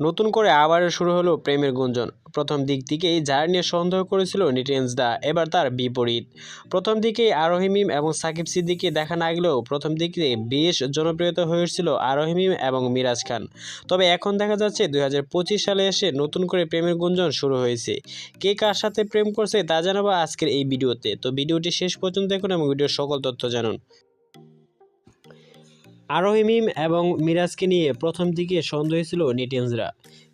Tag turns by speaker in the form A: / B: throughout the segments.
A: নতুন করে আবার শুরু হলো প্রেমের গুঞ্জন। প্রথম দিক থেকেই যার নিয়ে সন্দেহ করেছিল নিটেন্স দা, এবার তার বিপরীত। প্রথম দিকেই আরোহিমিম এবং সাকিব সিদ্দিকি দেখা না গেলেও প্রথম দিকে বেশ জনপ্রিয়তা হয়েছিল আরোহী মিম এবং মিরাজ খান। তবে এখন দেখা যাচ্ছে দুই হাজার পঁচিশ সালে এসে নতুন করে প্রেমের গুঞ্জন শুরু হয়েছে। কে কার সাথে প্রেম করছে তা জানাব আজকের এই ভিডিওতে। তো ভিডিওটি শেষ পর্যন্ত দেখুন এবং ভিডিওর সকল তথ্য জানুন। আরোহী মিম এবং মিরাজকে নিয়ে প্রথম দিকে সন্দেহ ছিল নেটিজনরা।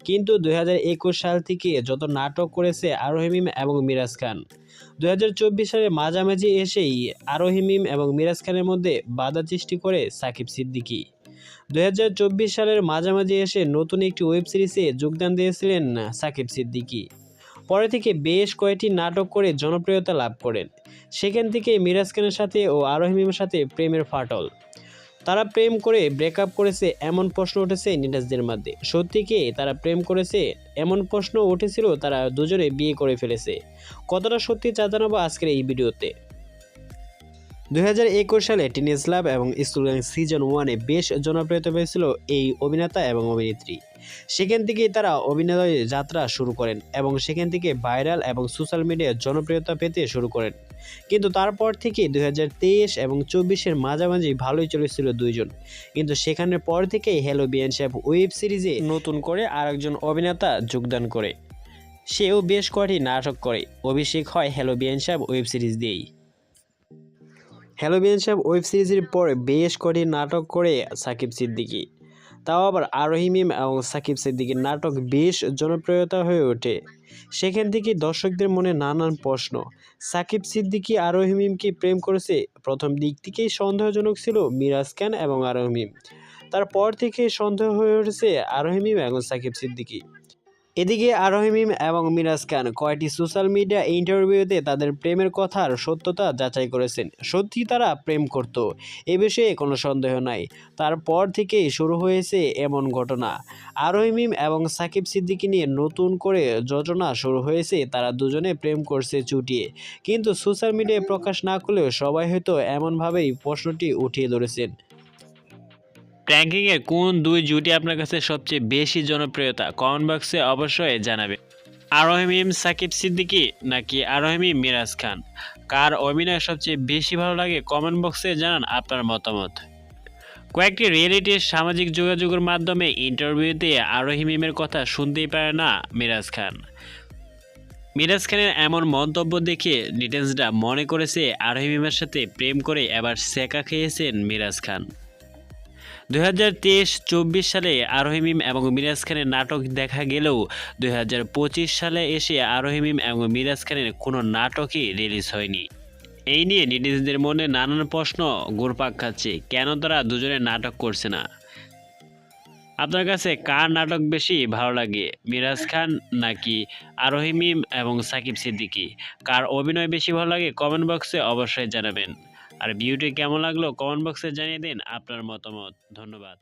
A: কিন্তু দুই হাজার একুশ সাল থেকে যত নাটক করেছে আরোহী মিম এবং মিরাজ খান, দুই সালে মাঝামাঝি এসেই আরোহী মিম এবং মিরাজ খানের মধ্যে বাধা সৃষ্টি করে সাকিব সিদ্দিকী। চব্বিশ সালের মাঝামাঝি এসে নতুন একটি ওয়েব সিরিজে যোগদান দিয়েছিলেন সাকিব সিদ্দিকি। পরে থেকে বেশ কয়েকটি নাটক করে জনপ্রিয়তা লাভ করেন। সেখান থেকে মিরাজ খানের সাথে ও আরোহী মিমের সাথে প্রেমের ফাটল। তারা প্রেম করে ব্রেকআপ করেছে এমন প্রশ্ন উঠেছে নিটাসদের মধ্যে। সত্যি কি তারা প্রেম করেছে? এমন প্রশ্ন উঠেছিল তারা দুজনে বিয়ে করে ফেলেছে। কতটা সত্যি চা জানাব আজকের এই ভিডিওতে। দুই হাজার একুশ সালে টিনেজ লাভ এবং স্কুল গ্যাং সিজন ওয়ানে বেশ জনপ্রিয়তা পেয়েছিল এই অভিনেতা এবং অভিনেত্রী। সেখান থেকেই তারা অভিনয় যাত্রা শুরু করেন এবং সেখান থেকে ভাইরাল এবং সোশ্যাল মিডিয়ায় জনপ্রিয়তা পেতে শুরু করেন। কিন্তু তারপর থেকে দুই হাজার তেইশ এবং চব্বিশের মাঝামাঝি ভালোই চলেছিল দুইজন। কিন্তু সেখানের পর থেকেই হ্যালো বিয়ান সাহেব ওয়েব সিরিজে নতুন করে আরেকজন অভিনেতা যোগদান করে। সেও বেশ কয়েকটি নাটক করে। অভিষেক হয় hello Biyan Saheb web series দিয়েই। হ্যালো সাহেব, ওয়েব সিরিজের পর বেশ কটি নাটক করে সাকিব সিদ্দিকী। তাও আবার আরোহী মিম এবং সাকিব সিদ্দিকীর নাটক বেশ জনপ্রিয়তা হয়ে ওঠে। সেখান থেকে দর্শকদের মনে নানান প্রশ্ন। সাকিব সিদ্দিকী আরোহী মিমকে প্রেম করেছে? প্রথম দিক থেকেই সন্দেহজনক ছিল মিরাজ খান এবং আরোহী মিম। তারপর থেকে সন্দেহ হয়ে উঠেছে আরোহী মিম এবং সাকিব সিদ্দিকী। এদিকে আরোহী মিম এবং মিরাজ খান কয়েকটি সোশ্যাল মিডিয়া ইন্টারভিউতে তাদের প্রেমের কথার সত্যতা যাচাই করেছেন। সত্যি তারা প্রেম করত, এ বিষয়ে কোনো সন্দেহ নাই। তারপর থেকেই শুরু হয়েছে এমন ঘটনা। আরোহী মিম এবং সাকিব সিদ্দিকি নিয়ে নতুন করে যোজনা শুরু হয়েছে, তারা দুজনে প্রেম করছে চুটিয়ে। কিন্তু সোশ্যাল মিডিয়ায় প্রকাশ না করলেও সবাই হয়তো এমনভাবেই প্রশ্নটি উঠিয়ে ধরেছেন। র্যাঙ্কিংয়ের কোন দুই জুটি আপনার কাছে সবচেয়ে বেশি জনপ্রিয়তা? কমেন্ট বক্সে অবশ্যই জানাবে। আরোহিমিম সাকিব সিদ্দিকী নাকি আরোহিমিম মিরাজ খান? কার অভিনয় সবচেয়ে বেশি ভালো লাগে? কমেন্ট বক্সে জানান আপনার মতামত। কয়েকটি রিয়েলিটির সামাজিক যোগাযোগের মাধ্যমে ইন্টারভিউতে আরোহী মিমের কথা শুনতেই পারে না মিরাজ খান। মিরাজ খানের এমন মন্তব্য দেখে নিটেন্সরা মনে করেছে আরোহী মিমের সাথে প্রেম করে এবার সেকা খেয়েছেন মিরাজ খান। দুই হাজার তেইশ, চব্বিশ সালে আরোহিমিম এবং মিরাজ খানের নাটক দেখা গেলেও দুই হাজার পঁচিশ সালে এসে আরোহিমিম এবং মিরাজ খানের কোনো নাটকই রিলিজ হয়নি। এই নিয়ে নেটিজনদের মনে নানান প্রশ্ন ঘুরপাক খাচ্ছে, কেন তারা দুজনে নাটক করছে না? আপনার কাছে কার নাটক বেশি ভালো লাগে, মিরাজ খান নাকি আরোহিমিম এবং সাকিব সিদ্দিকী? কার অভিনয় বেশি ভালো লাগে কমেন্ট বক্সে অবশ্যই জানাবেন। আর ভিডিওটি কেমন লাগল? কমেন্ট বক্সে জানিয়ে দিন। আপনার মতামত। ধন্যবাদ।